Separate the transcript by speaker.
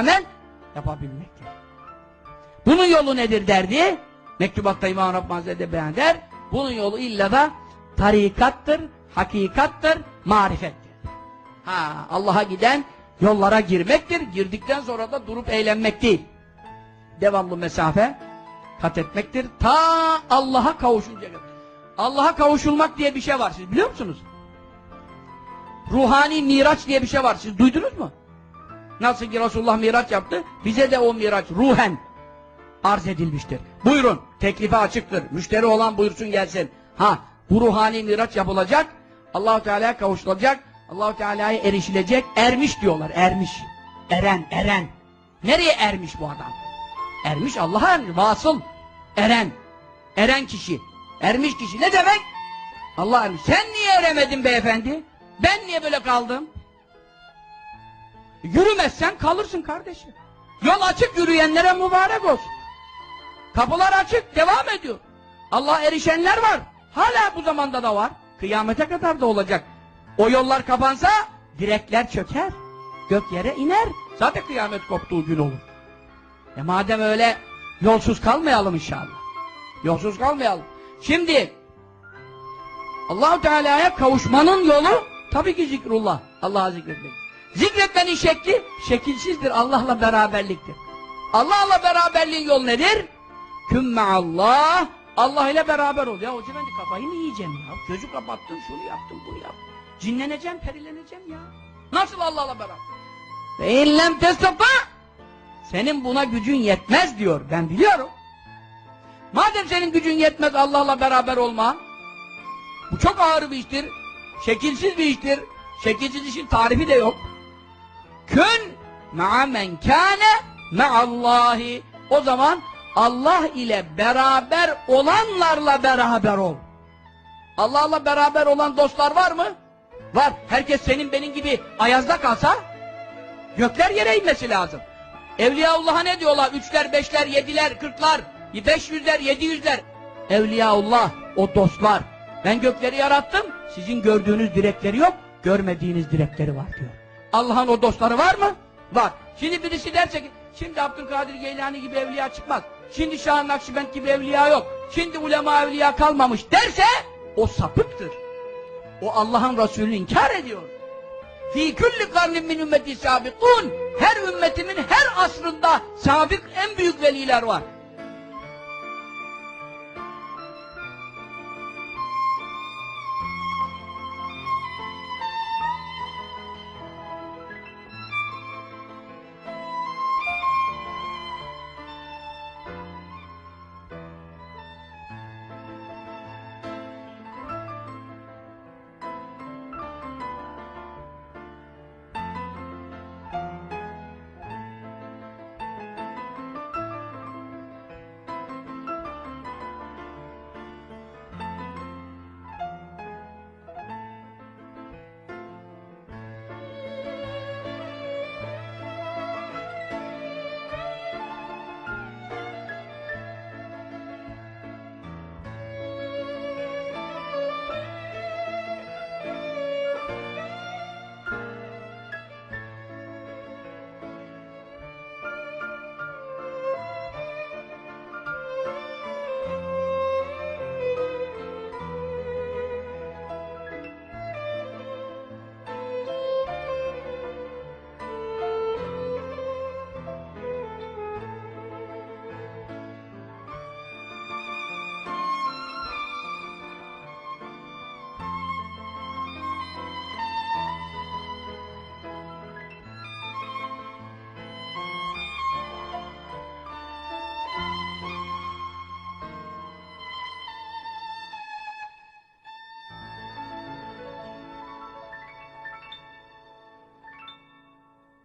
Speaker 1: amel yapabilmektir. Bunun yolu nedir derdi? Mektubatta İmam Rabbim Hazretleri beyan eder. Bunun yolu illa da tarikattır, hakikattır, marifettir. Ha, Allah'a giden yollara girmektir. Girdikten sonra da durup eğlenmek değil. Devamlı mesafe kat etmektir. Ta Allah'a kavuşunca kadar. Allah'a kavuşulmak diye bir şey var. Siz biliyor musunuz? Ruhani miraç diye bir şey var. Siz duydunuz mu? Nasıl ki Resulullah miraç yaptı, bize de o miraç ruhen arz edilmiştir. Buyurun, teklife açıktır. Müşteri olan buyursun gelsin. Ha, bu ruhani miraç yapılacak, Allahu Teala'ya kavuşulacak, Allahu Teala'ya erişilecek, ermiş diyorlar, ermiş. Eren, eren. Nereye ermiş bu adam? Ermiş Allah'a ermiş, vasıl. Eren. Eren kişi. Ermiş kişi. Ne demek? Allah ermiş. Sen niye eremedin beyefendi? Ben niye böyle kaldım? Yürümezsen kalırsın kardeşim. Yol açık yürüyenlere mübarek olsun. Kapılar açık, devam ediyor. Allah'a erişenler var. Hala bu zamanda da var. Kıyamete kadar da olacak. O yollar kapansa direkler çöker. Gök yere iner. Zaten kıyamet koptuğu gün olur. E madem öyle yolsuz kalmayalım inşallah. Yolsuz kalmayalım. Şimdi Allahu Teala'ya kavuşmanın yolu tabii ki zikrullah. Allah'a zikretmek. Zikretmenin şekli şekilsizdir. Allah'la beraberliktir. Allah'la beraberliğin yolu nedir? Kümme Allah Allah ile beraber ol. Ya hoca ben kafayı mı yiyeceğim ya? Gözü kapattın, şunu yaptın, bunu yaptın. Cinleneceğim, perileneceğim ya. Nasıl Allah'la beraber? Ve illem senin buna gücün yetmez diyor. Ben biliyorum. Madem senin gücün yetmez Allah'la beraber olma, bu çok ağır bir iştir. Şekilsiz bir iştir. Şekilsiz işin tarifi de yok. Kün ma'a men kâne ma'allahi. O zaman Allah ile beraber olanlarla beraber ol. Allah'la beraber olan dostlar var mı? Var. Herkes senin benim gibi ayazda kalsa gökler yere inmesi lazım. Evliyaullah'a ne diyorlar? Üçler, beşler, yediler, kırklar, beş yüzler, yedi yüzler. Evliyaullah, o dostlar. Ben gökleri yarattım, sizin gördüğünüz direkleri yok, görmediğiniz direkleri var diyor. Allah'ın o dostları var mı? Var. Şimdi birisi derse ki, şimdi Abdülkadir Geylani gibi evliya çıkmaz. Şimdi Şah-ı Nakşibend gibi evliya yok. Şimdi ulema evliya kalmamış derse, o sapıktır. O Allah'ın Resulü'nü inkar ediyor. Fi kulli karnin min ümmeti sabikun. Her ümmetimin her asrında sabık en büyük veliler var.